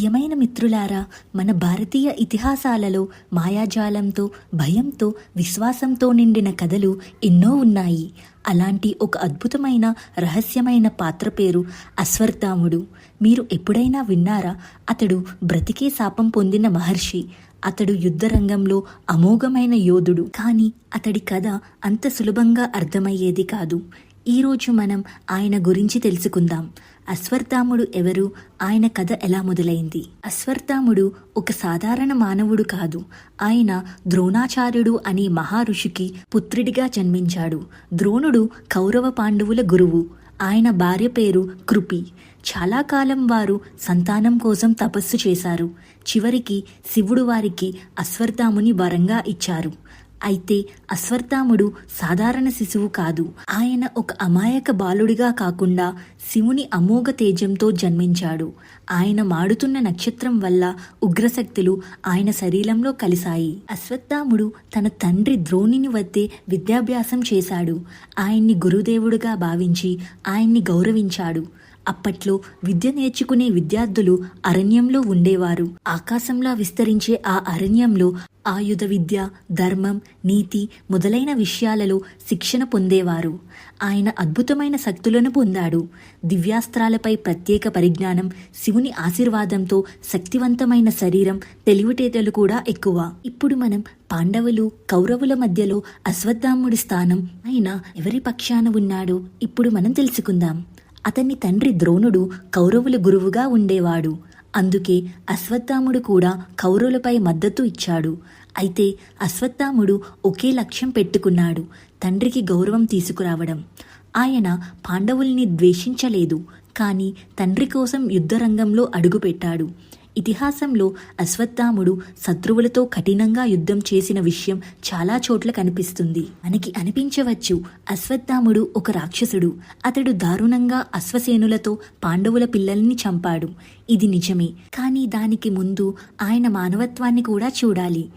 ప్రియమైన మిత్రులారా మన భారతీయ ఇతిహాసాలలో మాయాజాలంతో భయంతో విశ్వాసంతో నిండిన కథలు ఎన్నో ఉన్నాయి. అలాంటి ఒక అద్భుతమైన రహస్యమైన పాత్ర పేరు అశ్వర్థాముడు మీరు ఎప్పుడైనా విన్నారా? అతడు బ్రతికే శాపం పొందిన మహర్షి. అతడు యుద్ధరంగంలో అమోఘమైన యోధుడు. కానీ అతడి కథ అంత సులభంగా అర్థమయ్యేది కాదు. ఈరోజు మనం ఆయన గురించి తెలుసుకుందాం. అశ్వర్ధాముడు ఎవరు? ఆయన కథ ఎలా మొదలైంది? అశ్వర్ధాముడు ఒక సాధారణ మానవుడు కాదు. ఆయన ద్రోణాచార్యుడు అనే మహారుషికి పుత్రుడిగా జన్మించాడు. ద్రోణుడు కౌరవ పాండవుల గురువు. ఆయన భార్య పేరు కృపి. చాలా కాలం వారు సంతానం కోసం తపస్సు చేశారు. చివరికి శివుడు వారికి అశ్వర్ధాముని వరంగా ఇచ్చారు. అయితే అశ్వత్థాముడు సాధారణ శిశువు కాదు. ఆయన ఒక అమాయక బాలుడిగా కాకుండా శివుని అమోఘ తేజంతో జన్మించాడు. ఆయన మాడుతున్న నక్షత్రం వల్ల ఉగ్రశక్తులు ఆయన శరీరంలో కలిశాయి. అశ్వత్థాముడు తన తండ్రి ద్రోణిని వద్దే విద్యాభ్యాసం చేశాడు. ఆయన్ని గురుదేవుడుగా భావించి ఆయన్ని గౌరవించాడు. అప్పట్లో విద్య నేర్చుకునే విద్యార్థులు అరణ్యంలో ఉండేవారు. ఆకాశంలా విస్తరించే ఆ అరణ్యంలో ఆయుధ విద్య ధర్మం నీతి మొదలైన విషయాలలో శిక్షణ పొందేవారు. ఆయన అద్భుతమైన శక్తులను పొందాడు. దివ్యాస్త్రాలపై ప్రత్యేక పరిజ్ఞానం శివుని ఆశీర్వాదంతో శక్తివంతమైన శరీరం తెలివితేటలు కూడా ఎక్కువ. ఇప్పుడు మనం పాండవులు కౌరవుల మధ్యలో అశ్వత్థాముడి స్థానం ఆయన ఎవరి పక్షాన ఉన్నాడో ఇప్పుడు మనం తెలుసుకుందాం. అతని తండ్రి ద్రోణుడు కౌరవుల గురువుగా ఉండేవాడు. అందుకే అశ్వత్థాముడు కూడా కౌరవులపై మద్దతు ఇచ్చాడు. అయితే అశ్వత్థాముడు ఒకే లక్ష్యం పెట్టుకున్నాడు తండ్రికి గౌరవం తీసుకురావడం. ఆయన పాండవుల్ని ద్వేషించలేదు కానీ తండ్రి కోసం యుద్ధరంగంలో అడుగుపెట్టాడు. ఇతిహాసంలో అశ్వత్థాముడు శత్రువులతో కఠినంగా యుద్ధం చేసిన విషయం చాలా చోట్ల కనిపిస్తుంది. మనకి అనిపించవచ్చు అశ్వత్థాముడు ఒక రాక్షసుడు. అతడు దారుణంగా అశ్వసేనులతో పాండవుల పిల్లల్ని చంపాడు. ఇది నిజమే. కానీ దానికి ముందు ఆయన మానవత్వాన్ని కూడా చూడాలి.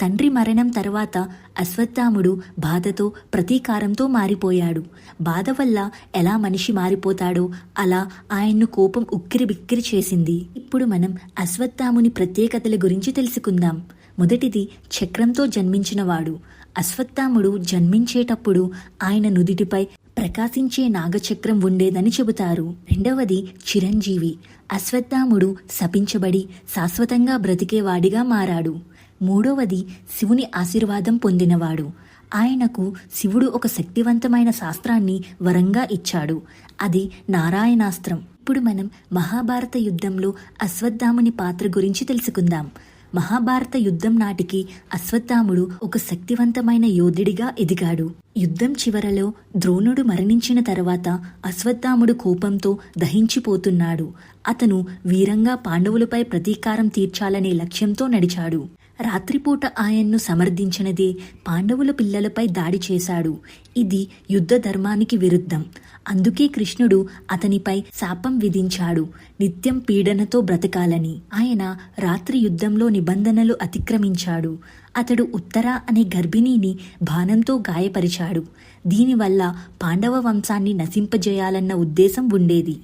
తండ్రి మరణం తర్వాత అశ్వత్థాముడు బాధతో ప్రతీకారంతో మారిపోయాడు. బాధ వల్ల ఎలా మనిషి మారిపోతాడో అలా ఆయన్ను కోపం ఉక్కిరి బిక్కిరి చేసింది. ఇప్పుడు మనం అశ్వత్థాముని ప్రత్యేకతల గురించి తెలుసుకుందాం. మొదటిది చక్రంతో జన్మించినవాడు అశ్వత్థాముడు జన్మించేటప్పుడు ఆయన నుదిటిపై ప్రకాశించే నాగచక్రం ఉండేదని చెబుతారు. రెండవది చిరంజీవి. అశ్వత్థాముడు శపించబడి శాశ్వతంగా బ్రతికేవాడిగా మారాడు. మూడవది శివుని ఆశీర్వాదం పొందినవాడు. ఆయనకు శివుడు ఒక శక్తివంతమైన శాస్త్రాన్ని వరంగా ఇచ్చాడు. అది నారాయణాస్త్రం. ఇప్పుడు మనం మహాభారత యుద్ధంలో అశ్వత్థాముని పాత్ర గురించి తెలుసుకుందాం. మహాభారత యుద్ధం నాటికి అశ్వత్థాముడు ఒక శక్తివంతమైన యోధుడిగా ఎదిగాడు. యుద్ధం చివరలో ద్రోణుడు మరణించిన తర్వాత అశ్వత్థాముడు కోపంతో దహించిపోతున్నాడు. అతను వీరంగా పాండవులపై ప్రతీకారం తీర్చాలనే లక్ష్యంతో నడిచాడు. రాత్రిపూట ఆయన్ను సమర్థించినదే పాండవుల పిల్లలపై దాడి చేశాడు. ఇది యుద్ధ ధర్మానికి విరుద్ధం. అందుకే కృష్ణుడు అతనిపై శాపం విధించాడు. నిత్యం పీడనతో బ్రతకాలని. ఆయన రాత్రి యుద్ధంలో నిబంధనలు అతిక్రమించాడు. అతడు ఉత్తర అనే గర్భిణీని బాణంతో గాయపరిచాడు. దీనివల్ల పాండవ వంశాన్ని నశింపజేయాలన్న ఉద్దేశం ఉండేది.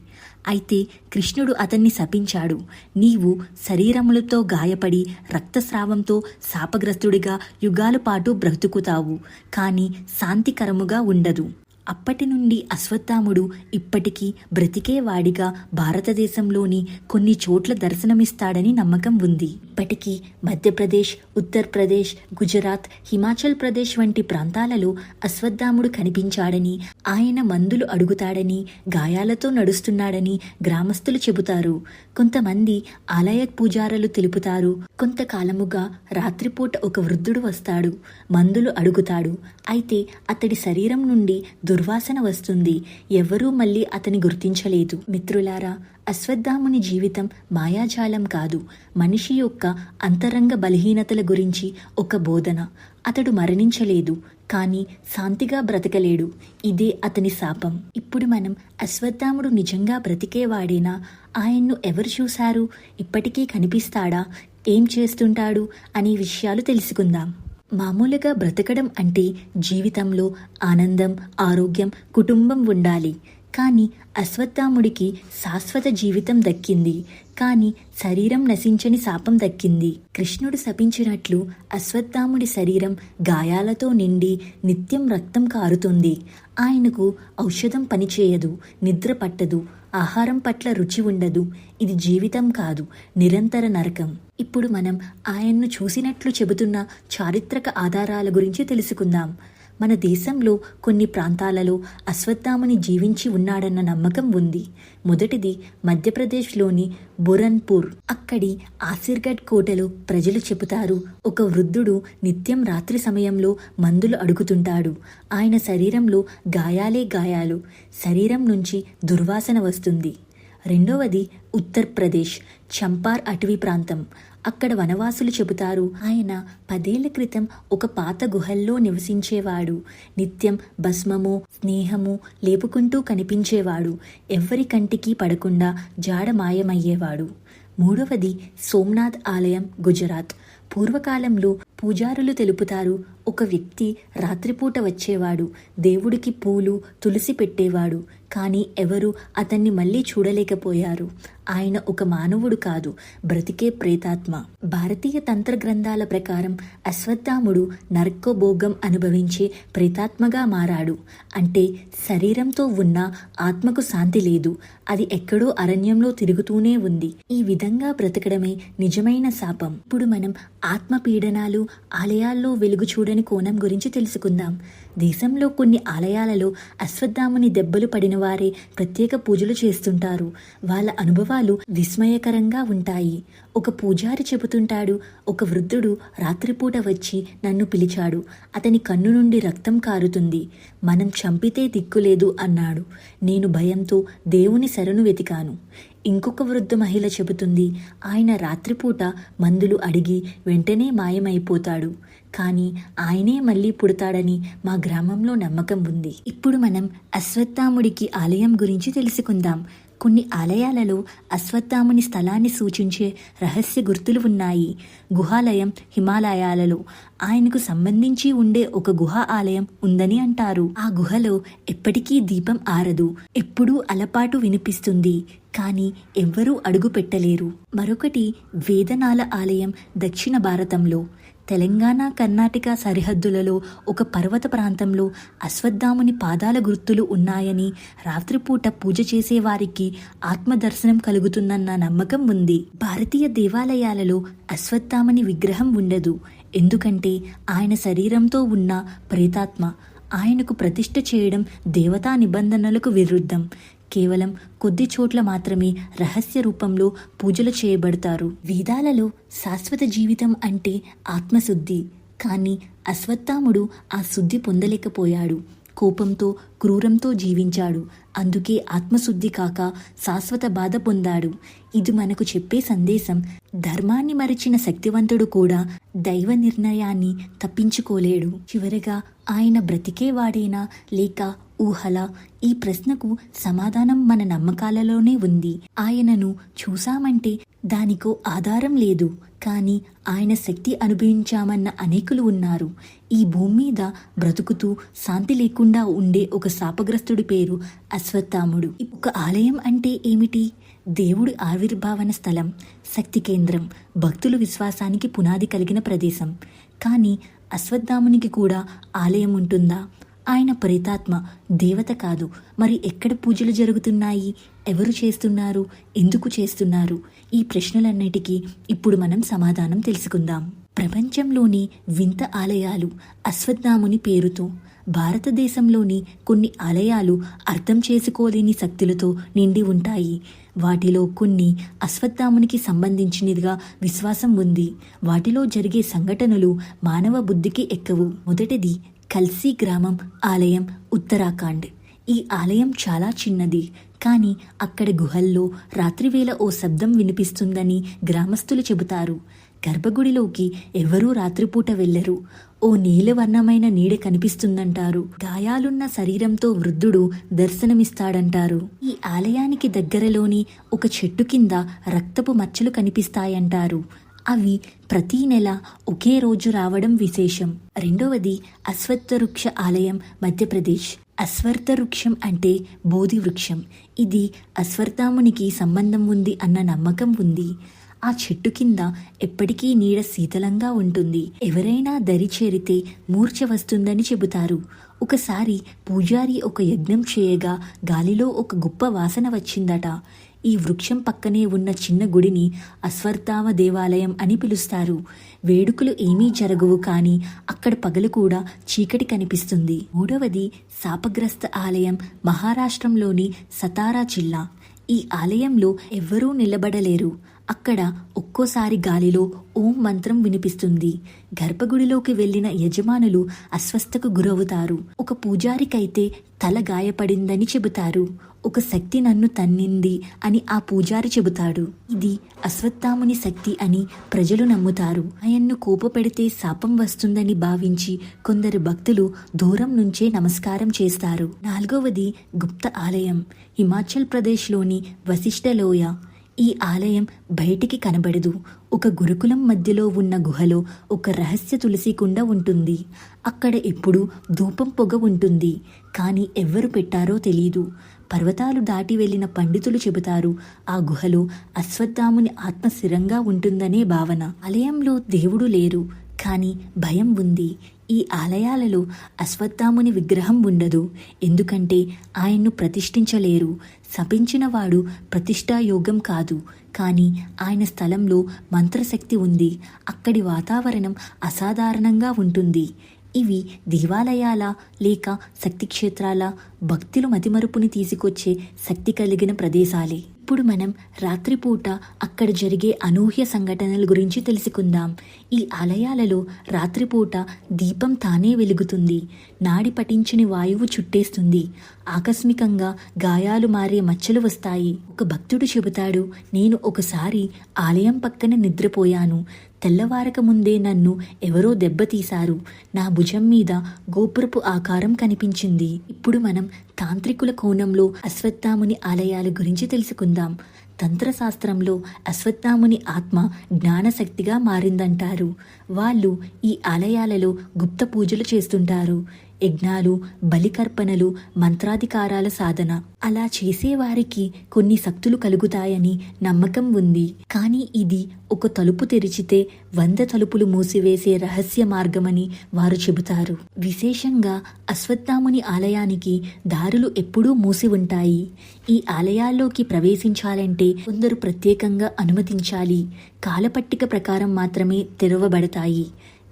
అయితే కృష్ణుడు అతన్ని శపించాడు. నీవు శరీరములతో గాయపడి రక్తస్రావంతో శాపగ్రస్తుడిగా యుగాల పాటు బ్రతుకుతావు. కానీ శాంతికరముగా ఉండదు. అప్పటి నుండి అశ్వత్థాముడు ఇప్పటికీ బ్రతికేవాడిగా భారతదేశంలోని కొన్ని చోట్ల దర్శనమిస్తాడని నమ్మకం ఉంది. ఇప్పటికీ మధ్యప్రదేశ్ ఉత్తరప్రదేశ్ గుజరాత్ హిమాచల్ ప్రదేశ్ వంటి ప్రాంతాలలో అశ్వత్థాముడు కనిపించాడని ఆయన మందులు అడుగుతాడని గాయాలతో నడుస్తున్నాడని గ్రామస్తులు చెబుతారు. కొంతమంది ఆలయ పూజారులు తెలుపుతారు. కొంతకాలముగా రాత్రిపూట ఒక వృద్ధుడు వస్తాడు మందులు అడుగుతాడు. అయితే అతడి శరీరం నుండి దుర్వాసన వస్తుంది. ఎవ్వరూ మళ్ళీ అతని గుర్తించలేదు. మిత్రులారా అశ్వత్థాముని జీవితం మాయాజాలం కాదు. మనిషి యొక్క అంతరంగ బలహీనతల గురించి ఒక బోధన. అతడు మరణించలేదు కానీ శాంతిగా బ్రతకలేడు. ఇదే అతని శాపం. ఇప్పుడు మనం అశ్వత్థాముడు నిజంగా బ్రతికేవాడేనా? ఆయన్ను ఎవరు చూశారు? ఇప్పటికీ కనిపిస్తాడా? ఏం చేస్తుంటాడు? అనే విషయాలు తెలుసుకుందాం. మామూలుగా బ్రతకడం అంటే జీవితంలో ఆనందం ఆరోగ్యం కుటుంబం ఉండాలి. కానీ అశ్వత్థాముడికి శాశ్వత జీవితం దక్కింది. కానీ శరీరం నశించని శాపం దక్కింది. కృష్ణుడు శపించినట్లు అశ్వత్థాముడి శరీరం గాయాలతో నిండి నిత్యం రక్తం కారుతుంది. ఆయనకు ఔషధం పనిచేయదు నిద్ర పట్టదు ఆహారం పట్ల రుచి ఉండదు. ఇది జీవితం కాదు నిరంతర నరకం. ఇప్పుడు మనం ఆయన్ను చూసినట్లు చెబుతున్న చారిత్రక ఆధారాల గురించి తెలుసుకుందాం. మన దేశంలో కొన్ని ప్రాంతాలలో అశ్వత్థామని జీవించి ఉన్నాడన్న నమ్మకం ఉంది. మొదటిది మధ్యప్రదేశ్లోని బురన్పూర్. అక్కడి ఆసిర్గఢ్ కోటలో ప్రజలు చెబుతారు ఒక వృద్ధుడు నిత్యం రాత్రి సమయంలో మందులు అడుగుతుంటాడు. ఆయన శరీరంలో గాయాలే గాయాలు. శరీరం నుంచి దుర్వాసన వస్తుంది. రెండవది ఉత్తర్ప్రదేశ్ చంపార్ అటవీ ప్రాంతం. అక్కడ వనవాసులు చెబుతారు ఆయన పదేళ్ళ క్రితం ఒక పాత గుహల్లో నివసించేవాడు. నిత్యం భస్మము స్నేహము లేపుకుంటూ కనిపించేవాడు. ఎవ్వరి కంటికి పడకుండా జాడ మాయమయ్యేవాడు. మూడవది సోమ్నాథ్ ఆలయం గుజరాత్. పూర్వకాలంలో పూజారులు తెలుపుతారు ఒక వ్యక్తి రాత్రిపూట వచ్చేవాడు. దేవుడికి పూలు తులసి పెట్టేవాడు. కానీ ఎవరు అతన్ని మళ్ళీ చూడలేకపోయారు. ఆయన ఒక మానవుడు కాదు బ్రతికే ప్రేతాత్మ. భారతీయ తంత్ర గ్రంథాల ప్రకారం అశ్వత్థాముడు నర్కోభోగం అనుభవించే ప్రేతాత్మగా మారాడు. అంటే శరీరంతో ఉన్న ఆత్మకు శాంతి లేదు. అది ఎక్కడో అరణ్యంలో తిరుగుతూనే ఉంది. ఈ విధంగా బ్రతకడమే నిజమైన శాపం. ఇప్పుడు మనం ఆత్మ పీడనాలు ఆలయాల్లో వెలుగు చూడని కోణం గురించి తెలుసుకుందాం. దేశంలో కొన్ని ఆలయాలలో అశ్వత్థాముని దెబ్బలు పడిన వారే ప్రత్యేక పూజలు చేస్తుంటారు. వాళ్ళ అనుభవాలు విస్మయకరంగా ఉంటాయి. ఒక పూజారి చెబుతుంటాడు ఒక వృద్ధుడు రాత్రిపూట వచ్చి నన్ను పిలిచాడు. అతని కన్ను నుండి రక్తం కారుతుంది. మనం చంపితే దిక్కులేదు అన్నాడు. నేను భయంతో దేవుని శరణు వెతికాను. ఇంకొక వృద్ధ మహిళ చెబుతుంది. ఆయన రాత్రిపూట మందులు అడిగి వెంటనే మాయమైపోతాడు. కానీ ఆయనే మళ్ళీ పుడతాడని మా గ్రామంలో నమ్మకం ఉంది. ఇప్పుడు మనం అశ్వత్థాముడికి ఆలయం గురించి తెలుసుకుందాం. కొన్ని ఆలయాలలో అశ్వత్థాముని స్థలాన్ని సూచించే రహస్య గుర్తులు ఉన్నాయి. గుహాలయం హిమాలయాలలో ఆయనకు సంబంధించి ఉండే ఒక గుహ ఆలయం ఉందని అంటారు. ఆ గుహలో ఎప్పటికీ దీపం ఆరదు ఎప్పుడూ అలపాటు వినిపిస్తుంది కానీ ఎవ్వరూ అడుగు పెట్టలేరు మరొకటి వేదనాల ఆలయం దక్షిణ భారతంలో. తెలంగాణ కర్ణాటక సరిహద్దులలో ఒక పర్వత ప్రాంతంలో అశ్వత్థాముని పాదాల గుర్తులు ఉన్నాయని రాత్రిపూట పూజ చేసేవారికి ఆత్మదర్శనం కలుగుతుందన్న నమ్మకం ఉంది. భారతీయ దేవాలయాలలో అశ్వత్థామని విగ్రహం ఉండదు. ఎందుకంటే ఆయన శరీరంతో ఉన్న ప్రేతాత్మ ఆయనకు ప్రతిష్ఠ చేయడం దేవతా నిబంధనలకు విరుద్ధం. కేవలం కొద్ది చోట్ల మాత్రమే రహస్య రూపంలో పూజలు చేయబడతారు. వేదాలలో శాశ్వత జీవితం అంటే ఆత్మశుద్ధి. కానీ అశ్వత్థాముడు ఆ శుద్ధి పొందలేకపోయాడు. కోపంతో క్రూరంతో జీవించాడు. అందుకే ఆత్మశుద్ధి కాక శాశ్వత బాధ పొందాడు. ఇది మనకు చెప్పే సందేశం. ధర్మాన్ని మరిచిన శక్తివంతుడు కూడా దైవ నిర్ణయాన్ని తప్పించుకోలేడు. చివరగా ఆయన బ్రతికేవాడేనా లేక ఊహల ఈ ప్రశ్నకు సమాధానం మన నమ్మకాలలోనే ఉంది. ఆయనను చూశామంటే దానికో ఆధారం లేదు. కానీ ఆయన శక్తి అనుభవించామన్న అనేకులు ఉన్నారు. ఈ భూమి మీద బ్రతుకుతూ శాంతి లేకుండా ఉండే ఒక శాపగ్రస్తుడి పేరు అశ్వత్థాముడు. ఒక ఆలయం అంటే ఏమిటి? దేవుడి ఆవిర్భావన స్థలం శక్తి కేంద్రం భక్తుల విశ్వాసానికి పునాది కలిగిన ప్రదేశం. కానీ అశ్వత్థామునికి కూడా ఆలయం ఉంటుందా? ఆయన పరితాత్మ దేవత కాదు. మరి ఎక్కడ పూజలు జరుగుతున్నాయి? ఎవరు చేస్తున్నారు? ఎందుకు చేస్తున్నారు? ఈ ప్రశ్నలన్నిటికీ ఇప్పుడు మనం సమాధానం తెలుసుకుందాం. ప్రపంచంలోని వింత ఆలయాలు అశ్వత్థాముని పేరుతో భారతదేశంలోని కొన్ని ఆలయాలు అర్థం చేసుకోలేని శక్తులతో నిండి ఉంటాయి. వాటిలో కొన్ని అశ్వత్థామునికి సంబంధించినదిగా విశ్వాసం ఉంది. వాటిలో జరిగే సంఘటనలు మానవ బుద్ధికి ఎక్కవు. మొదటిది కల్సీ గ్రామం ఆలయం ఉత్తరాఖండ్. ఈ ఆలయం చాలా చిన్నది. కానీ అక్కడ గుహల్లో రాత్రివేళ ఓ శబ్దం వినిపిస్తుందని గ్రామస్తులు చెబుతారు. గర్భగుడిలోకి ఎవరూ రాత్రిపూట వెళ్ళరు ఓ నీలవర్ణమైన నీడ కనిపిస్తుందంటారు. గాయాలున్న శరీరంతో వృద్ధుడు దర్శనమిస్తాడంటారు. ఈ ఆలయానికి దగ్గరలోని ఒక చెట్టు కింద రక్తపు మచ్చలు కనిపిస్తాయంటారు. అవి ప్రతీ నెల ఒకే రోజు రావడం విశేషం. రెండవది అశ్వత్థవృక్ష ఆలయం మధ్యప్రదేశ్. అశ్వర్థ వృక్షం అంటే బోధి వృక్షం ఇది అశ్వర్థామునికి సంబంధం ఉంది అన్న నమ్మకం ఉంది. ఆ చెట్టు కింద ఎప్పటికీ నీడ శీతలంగా ఉంటుంది. ఎవరైనా దరి చేరితే మూర్ఛ వస్తుందని చెబుతారు. ఒకసారి పూజారి ఒక యజ్ఞం చేయగా గాలిలో ఒక గొప్ప వాసన వచ్చిందట. ఈ వృక్షం పక్కనే ఉన్న చిన్న గుడిని అశ్వర్థామ దేవాలయం అని పిలుస్తారు. వేడుకలు ఏమీ జరగవు కానీ అక్కడ పగలు కూడా చీకటి కనిపిస్తుంది. మూడవది శాపగ్రస్త ఆలయం మహారాష్ట్రంలోని సతారా జిల్లా. ఈ ఆలయంలో ఎవ్వరూ నిలబడలేరు. అక్కడ ఒక్కోసారి గాలిలో ఓం మంత్రం వినిపిస్తుంది. గర్భగుడిలోకి వెళ్ళిన యజమానులు అస్వస్థకు గురవుతారు. ఒక పూజారికైతే తల గాయపడిందని చెబుతారు. ఒక శక్తి నన్ను తన్నింది అని ఆ పూజారి చెబుతాడు. ఇది అశ్వత్థాముని శక్తి అని ప్రజలు నమ్ముతారు. ఆయన్ను కోపపెడితే శాపం వస్తుందని భావించి కొందరు భక్తులు దూరం నుంచే నమస్కారం చేస్తారు. నాలుగవది గుప్త ఆలయం. హిమాచల్ ప్రదేశ్లోని వశిష్ఠలోయ ఈ ఆలయం బయటికి కనబడదు. ఒక గురుకులం మధ్యలో ఉన్న గుహలో ఒక రహస్య తులసి కుండ ఉంటుంది. అక్కడ ఎప్పుడూ ధూపం పొగ ఉంటుంది. కానీ ఎవ్వరు పెట్టారో తెలియదు పర్వతాలు దాటి వెళ్ళిన పండితులు చెబుతారు ఆ గుహలో అశ్వత్థాముని ఆత్మ స్థిరంగా ఉంటుందనే భావన. ఆలయంలో దేవుడు లేరు కానీ భయం ఉంది. ఈ ఆలయాలలో అశ్వత్థాముని విగ్రహం ఉండదు. ఎందుకంటే ఆయన్ను ప్రతిష్ఠించలేరు. శపించినవాడు ప్రతిష్టాయోగం కాదు. కానీ ఆయన స్థలంలో మంత్రశక్తి ఉంది. అక్కడి వాతావరణం అసాధారణంగా ఉంటుంది. ఇవి దేవాలయాల లేక శక్తి క్షేత్రాల భక్తులు మతిమరుపుని తీసుకొచ్చే శక్తి కలిగిన ప్రదేశాలే. ఇప్పుడు మనం రాత్రిపూట అక్కడ జరిగే అనూహ్య సంఘటనల గురించి తెలుసుకుందాం. ఈ ఆలయాలలో రాత్రిపూట దీపం తానే వెలుగుతుంది. నాడి పఠించని వాయువు చుట్టేస్తుంది. ఆకస్మికంగా గాయాలు మారే మచ్చలు వస్తాయి. ఒక భక్తుడు చెబుతాడు నేను ఒకసారి ఆలయం పక్కన నిద్రపోయాను. తెల్లవారక ముందే నన్ను ఎవరో దెబ్బతీశారు నా భుజం మీద గోపురపు ఆకారం కనిపించింది. ఇప్పుడు మనం తాంత్రికుల కోణంలో అశ్వత్థాముని ఆలయాల గురించి తెలుసుకుందాం. తంత్రశాస్త్రంలో అశ్వత్థాముని ఆత్మ జ్ఞానశక్తిగా మారిందంటారు. వాళ్ళు ఈ ఆలయాలలో గుప్త పూజలు చేస్తుంటారు. యజ్ఞాలు బలికర్పణలు మంత్రాధికారాల సాధన. అలా చేసేవారికి కొన్ని శక్తులు కలుగుతాయని నమ్మకం ఉంది. కానీ ఇది ఒక తలుపు తెరిచితే వంద తలుపులు మూసివేసే రహస్య మార్గమని వారు చెబుతారు. విశేషంగా అశ్వత్థాముని ఆలయానికి దారులు ఎప్పుడూ మూసి ఉంటాయి. ఈ ఆలయాల్లోకి ప్రవేశించాలంటే కొందరు ప్రత్యేకంగా అనుమతించాలి. కాలపట్టిక ప్రకారం మాత్రమే తెరవబడతాయి.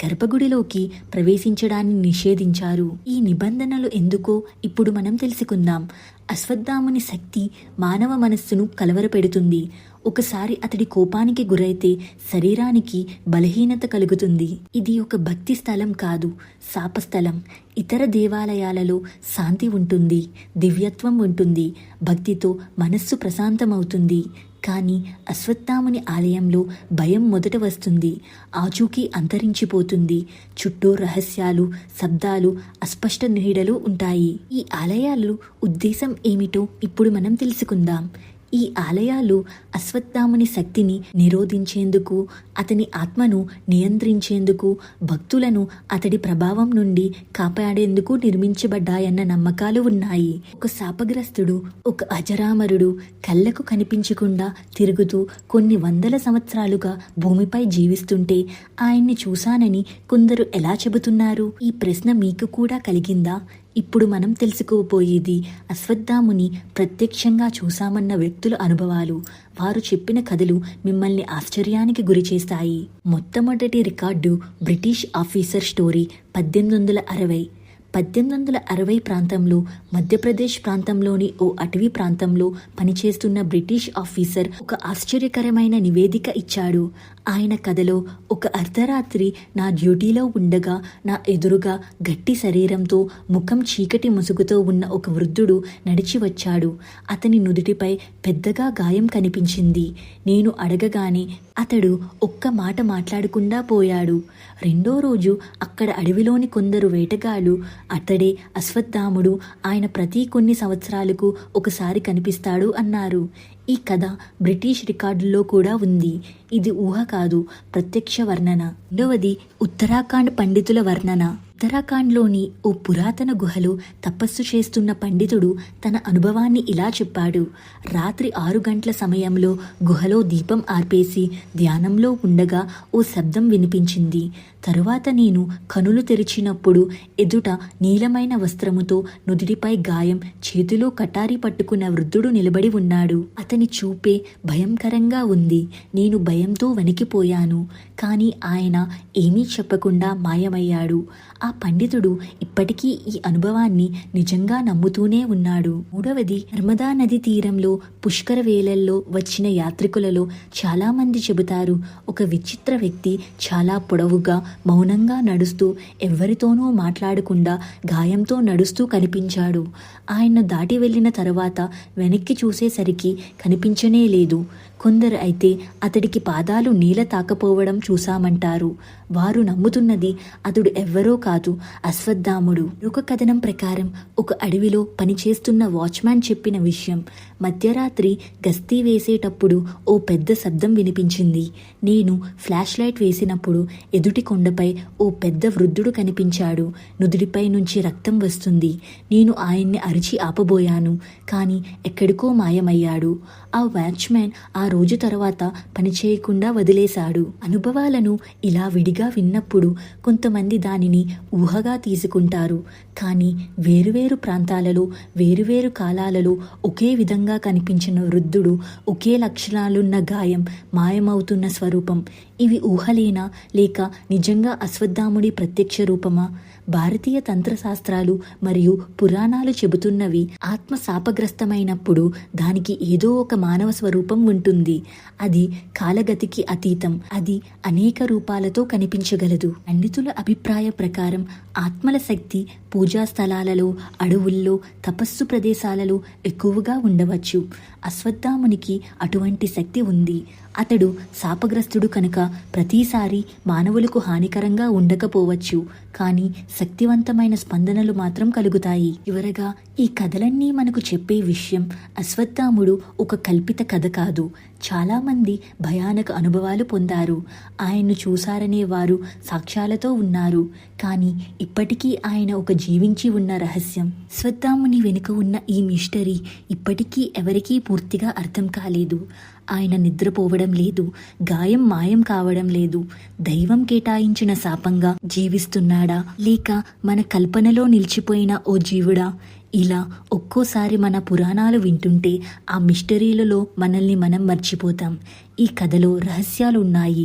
గర్భగుడిలోకి ప్రవేశించడాన్ని నిషేధించారు. ఈ నిబంధనలు ఎందుకో ఇప్పుడు మనం తెలుసుకుందాం. అశ్వత్థాముని శక్తి మానవ మనస్సును కలవరపెడుతుంది. ఒకసారి అతడి కోపానికి గురైతే శరీరానికి బలహీనత కలుగుతుంది. ఇది ఒక భక్తి స్థలం కాదు శాపస్థలం. ఇతర దేవాలయాలలో శాంతి ఉంటుంది దివ్యత్వం ఉంటుంది భక్తితో మనస్సు ప్రశాంతమవుతుంది. కానీ అశ్వత్థాముని ఆలయంలో భయం మొదట వస్తుంది ఆచూకీ అంతరించిపోతుంది. చుట్టూ రహస్యాలు శబ్దాలు అస్పష్ట నీడలు ఉంటాయి. ఈ ఆలయాలు ఉద్దేశం ఏమిటో ఇప్పుడు మనం తెలుసుకుందాం. ఈ ఆలయాలు అశ్వత్థాముని శక్తిని నిరోధించేందుకు అతని ఆత్మను నియంత్రించేందుకు భక్తులను అతడి ప్రభావం నుండి కాపాడేందుకు నిర్మించబడ్డాయన్న నమ్మకాలు ఉన్నాయి. ఒక శాపగ్రస్తుడు ఒక అజరామరుడు కళ్ళకు కనిపించకుండా తిరుగుతూ కొన్ని వందల సంవత్సరాలుగా భూమిపై జీవిస్తుంటే ఆయన్ని చూశానని కొందరు ఎలా చెబుతున్నారు? ఈ ప్రశ్న మీకు కూడా కలిగిందా? ఇప్పుడు మనం తెలుసుకోబోయేది అశ్వత్థాముని ప్రత్యక్షంగా చూశామన్న వ్యక్తుల అనుభవాలు. వారు చెప్పిన కథలు మిమ్మల్ని ఆశ్చర్యానికి గురి చేస్తాయి. మొట్టమొదటి రికార్డు బ్రిటిష్ ఆఫీసర్ స్టోరీ పద్దెనిమిది వందల అరవై. పద్దెనిమిది వందల అరవై ప్రాంతంలో మధ్యప్రదేశ్ ప్రాంతంలోని ఓ అటవీ ప్రాంతంలో పనిచేస్తున్న బ్రిటిష్ ఆఫీసర్ ఒక ఆశ్చర్యకరమైన నివేదిక ఇచ్చాడు. ఆయన కథలో ఒక అర్ధరాత్రి నా డ్యూటీలో ఉండగా నా ఎదురుగా గట్టి శరీరంతో ముఖం చీకటి ముసుగుతో ఉన్న ఒక వృద్ధుడు నడిచి వచ్చాడు. అతని నుదుటిపై పెద్దగా గాయం కనిపించింది. నేను అడగగానే అతడు ఒక్క మాట మాట్లాడకుండా పోయాడు. రెండో రోజు అక్కడ అడవిలోని కొందరు వేటగాళ్ళు అతడే అశ్వత్థాముడు ఆయన ప్రతి కొన్ని సంవత్సరాలకు ఒకసారి కనిపిస్తాడు అన్నారు. ఈ కథ బ్రిటిష్ రికార్డుల్లో కూడా ఉంది. ఇది ఊహ కాదు ప్రత్యక్ష వర్ణన. రెండవది ఉత్తరాఖండ్ పండితుల వర్ణన. ఉత్తరాఖండ్లోని ఓ పురాతన గుహలో తపస్సు చేస్తున్న పండితుడు తన అనుభవాన్ని ఇలా చెప్పాడు. రాత్రి ఆరు గంటల సమయంలో గుహలో దీపం ఆర్పేసి ధ్యానంలో ఉండగా ఓ శబ్దం వినిపించింది. తరువాత నేను కనులు తెరిచినప్పుడు ఎదుట నీలమైన వస్త్రముతో నుదిటిపై గాయం చేతిలో కటారి పట్టుకున్న వృద్ధుడు నిలబడి ఉన్నాడు. అతని చూపే భయంకరంగా ఉంది. నేను భయంతో వణికిపోయాను. కానీ ఆయన ఏమీ చెప్పకుండా మాయమయ్యాడు. ఆ ఆ పండితుడు ఇప్పటికీ ఈ అనుభవాన్ని నిజంగా నమ్ముతూనే ఉన్నాడు. మూడవది నర్మదా నది తీరంలో పుష్కర వేళల్లో వచ్చిన యాత్రికులలో చాలామంది చెబుతారు ఒక విచిత్ర వ్యక్తి చాలా పొడవుగా మౌనంగా నడుస్తూ ఎవ్వరితోనూ మాట్లాడకుండా గాయంతో నడుస్తూ కనిపించాడు. ఆయన దాటి వెళ్ళిన తర్వాత వెనక్కి చూసేసరికి కనిపించనే లేదు. కొందరు అయితే అతడికి పాదాలు నీల తాకపోవడం చూశామంటారు. వారు నమ్ముతున్నది అతడు ఎవ్వరో కాదు అశ్వత్థాముడు. ఒక కథనం ప్రకారం ఒక అడవిలో పనిచేస్తున్న వాచ్మ్యాన్ చెప్పిన విషయం. మధ్యరాత్రి గస్తీ వేసేటప్పుడు ఓ పెద్ద శబ్దం వినిపించింది. నేను ఫ్లాష్ లైట్ వేసినప్పుడు ఎదుటి కొండపై ఓ పెద్ద వృద్ధుడు కనిపించాడు. నుదుడిపై నుంచి రక్తం వస్తుంది. నేను ఆయన్ని అరిచి ఆపబోయాను కానీ ఎక్కడికో మాయమయ్యాడు. ఆ వాచ్మ్యాన్ ఆ రోజు తర్వాత పనిచేయకుండా వదిలేశాడు. అనుభవాలను ఇలా విడిగా విన్నప్పుడు కొంతమంది దానిని ఊహగా తీసుకుంటారు. కానీ వేరువేరు ప్రాంతాలలో వేరువేరు కాలాలలో ఒకే విధంగా కనిపించిన వృద్ధుడు ఒకే లక్షణాలున్న గాయం మాయమవుతున్న స్వరూపం. ఇవి ఊహలేనా లేక నిజంగా అశ్వత్థాముడి ప్రత్యక్ష రూపమా? భారతీయ తంత్రశాస్త్రాలు మరియు పురాణాలు చెబుతున్నవి ఆత్మ శాపగ్రస్తమైనప్పుడు దానికి ఏదో ఒక మానవ స్వరూపం ఉంటుంది. అది కాలగతికి అతీతం. అది అనేక రూపాలతో కనిపించగలదు. పండితుల అభిప్రాయ ప్రకారం ఆత్మల శక్తి పూజా స్థలాలలో అడవుల్లో తపస్సు ప్రదేశాలలో ఎక్కువగా ఉండవచ్చు. అశ్వత్థామునికి అటువంటి శక్తి ఉంది. అతడు శాపగ్రస్తుడు కనుక ప్రతిసారి మానవులకు హానికరంగా ఉండకపోవచ్చు కానీ శక్తివంతమైన స్పందనలు మాత్రం కలుగుతాయి. చివరగా ఈ కథలన్నీ మనకు చెప్పే విషయం అశ్వత్థాముడు ఒక కల్పిత కథ కాదు. చాలామంది భయానక అనుభవాలు పొందారు. ఆయన్ను చూశారనే వారు సాక్ష్యాలతో ఉన్నారు. కానీ ఇప్పటికీ ఆయన ఒక జీవించి ఉన్న రహస్యం. అశ్వత్థాముని వెనుక ఉన్న ఈ మిస్టరీ ఇప్పటికీ ఎవరికీ పూర్తిగా అర్థం కాలేదు. ఆయన నిద్రపోవడం లేదు. గాయం మాయం కావడం లేదు. దైవం కేటాయించిన శాపంగా జీవిస్తున్నాడా? లేక మన కల్పనలో నిలిచిపోయిన ఓ జీవుడా? ఇలా ఒక్కోసారి మన పురాణాలు వింటుంటే ఆ మిస్టరీలలో మనల్ని మనం మర్చిపోతాం. ఈ కథలో రహస్యాలు ఉన్నాయి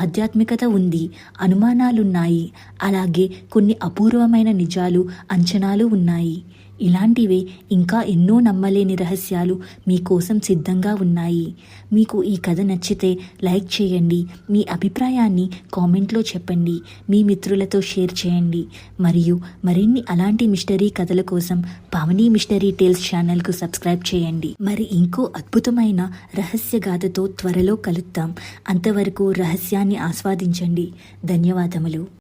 ఆధ్యాత్మికత ఉంది అనుమానాలున్నాయి అలాగే కొన్ని అపూర్వమైన నిజాలు అంచనాలు ఉన్నాయి. ఇలాంటివే ఇంకా ఎన్నో నమ్మలేని రహస్యాలు మీకోసం సిద్ధంగా ఉన్నాయి. మీకు ఈ కథ నచ్చితే లైక్ చేయండి. మీ అభిప్రాయాన్ని కామెంట్లో చెప్పండి. మీ మిత్రులతో షేర్ చేయండి. మరియు మరిన్ని అలాంటి మిస్టరీ కథల కోసం పావనీ మిస్టరీ టేల్స్ ఛానల్కు సబ్స్క్రైబ్ చేయండి. మరి ఇంకో అద్భుతమైన రహస్య గాథతో త్వరలో కలుద్దాం. అంతవరకు రహస్యాన్ని ఆస్వాదించండి. ధన్యవాదములు.